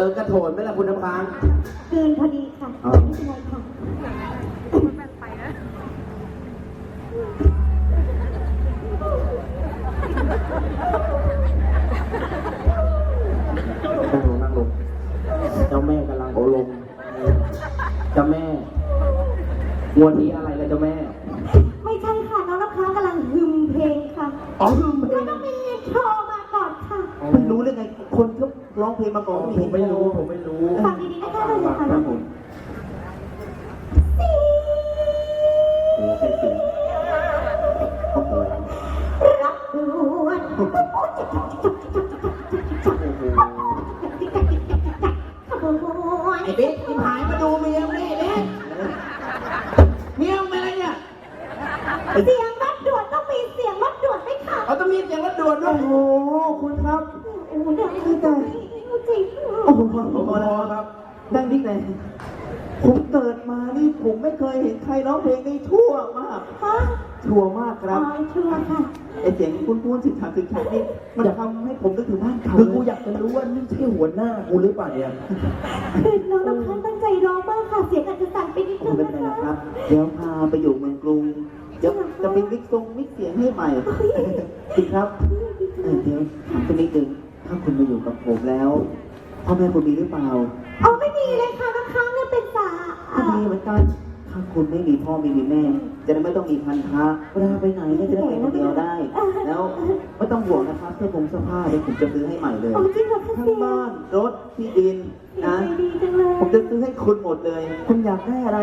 ออกระโถนไหมล่ะคุณน้ำค้าง เกินพอดีค่ะอ๋อไม่เป็นไรค่ะ นั่งลงนั่งลงเจ้าแม่กำลังโอลมเจ้าแม่งวดนี้อะไรล่ะเจ้าแม่ ไม่ใช่ค่ะ น้องน้ำค้างกำลังฮึมเพลงค่ะ อ๋อลืมเพลน้อง ง น้ำมีโทรมาก่อนค่ะ ไม่รู้ได้ไง คนก็ร้อง เพลงมาก่อนผมไม่รู้ผมไม่รู้ฟังดีๆนะคะเลยค่ะครับผมโอ้ใช่สิโอ้โหรับด่วนโอ้โหไอ้เบ๊กที่หายมาดูเมียมึงนี่เบ๊กเมียมึงเป็นอะไรเนี่ยเสียงรับด่วนต้องมีเสียงรับด่วนไหมคะเขาต้องมีเสียงรถด่วนด้วยโอ้โหคุณครับโอ้โหเดี๋ยวคือใจจริง โอ้โหพอแล้วครับนั่งนิ่งเลยผมเกิดมานี่ผมไม่เคยเห็นใครร้องเพลงได้ทั่วมาก ฮะทั่วมากคอ๋รับอชัวร์ค่ะ ไอเสียงคุ้นๆสิฉากสิฉากนี่มันทำให้ผมนึกถึงบ้านเก่าคือกูอยากจะรู้ว่านี่ใช่หัวหน้ากูหรือเปล่าเนี่ย คือน้องน้ำค้างตั้งใจร้องมากค่ะ เสียงอาจจะสั่นไปนิดโอ้นึงไม่นะเป็นไรคะนะครับ เดี๋ยวพาไปอยู่เมืองกรุงเดี๋ยวจะมีมิกซ์ทรงมิกซ์เสียงให้ใหม่จริงครับเออเดี๋ยวถามสักนิดนึง ถ้าคุณมาอยู่กับผมแล้ว พ่อแม่คุณมีหรือเปล่าอ๋อไม่มีเลยค่ะน้ำค้างเนี่ยเป็นสาก็มีเหมือนกัน ถ้าคุณไม่มีพ่อไม่มีแม่ จะได้ไม่ต้องมีพันธะเวลาไปไหนเนี่ยจะได้ไปคนเดียวได้ แล้วไม่ต้องห่วงนะครับเสื้อผมเสื้อผ้าเดี๋ยวผมจะซื้อให้ใหม่เลย อ๋อจริงเหรอคะทั้งเสียบ้านรถที่ดินนะใจดีจังเลยผมจะซื้อให้คุณหมดเลย คุณอยากได้อะไร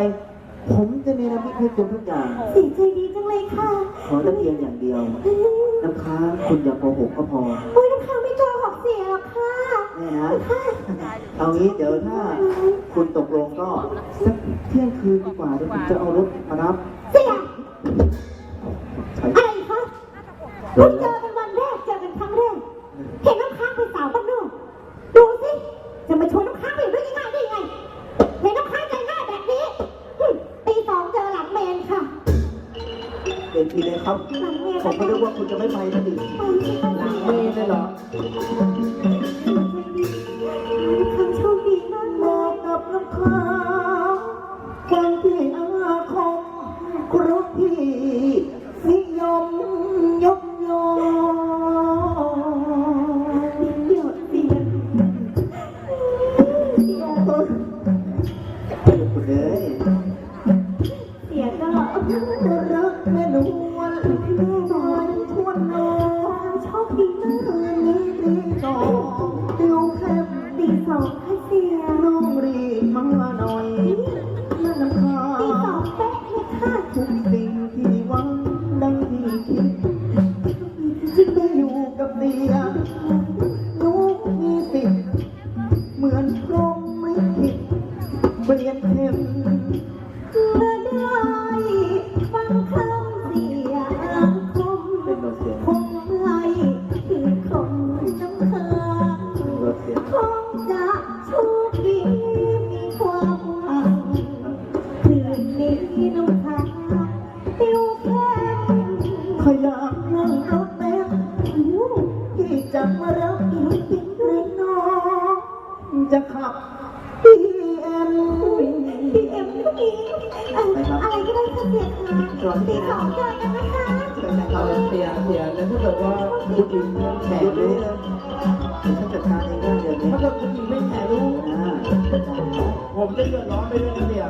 ผมจะเนรมิตให้คุณทุกอย่าง เสียงใจดีจังเลยค่ะขอแต่เพียงอย่างเดียว น้ำค้างคุณอย่าโกหกก็พอ โอ้ยน้ำค้างไม่โก น่นะเอางี้เดี๋ยวถ้าคุณตกลงก็สักเที่ยงคืนดีกว่าเดี๋ยวผมจะเอารถมารับเสียใช้อะไรคะเพิ่งเจอกันวันแรกเจอกันครั้งแรกเห็นน้ำค้างเป็นสาวบ้านนอกดูสิจะมาชวนน้ำค้างไปอยู่ด้วยง่ายๆได้ยังไงเห็นน้ำค้างใจง่ายแบบนี้หึตีสองเจอหลังเมนค่ะเป็นทีเลยครับหลังเมนผมก็นึกว่าคุณจะไม่ไปนะดิหลังไม่ได้เหรอ เอ้ยเสียก็รักแม่นวลแม่บานทวนนอนโชคดีมากคืนนี้ตีสองติวเข้มตีสองค่ะเสียน้องรีบมาหน่อยน้ำค้าตีสองเป๊ะเลยค่ะทุกสิ่งที่หวังดังที่คิดที่ได้อยู่กับเสีย จะขับพีเอ็มพีเอ็มก็มีเอ่ออะไรก็ได้ค่ะเสียค่ะตีสองเจอกันนะคะเอาเสียเสียแล้วถ้าเกิดว่าผู้หญิงแข่รู้เลยฉันจัดการเองได้เดี๋ยวนี้ถ้าเกิดผู้หญิงไม่แข่รู้ผมจะเดือดร้อนไปด้วยนะเสีย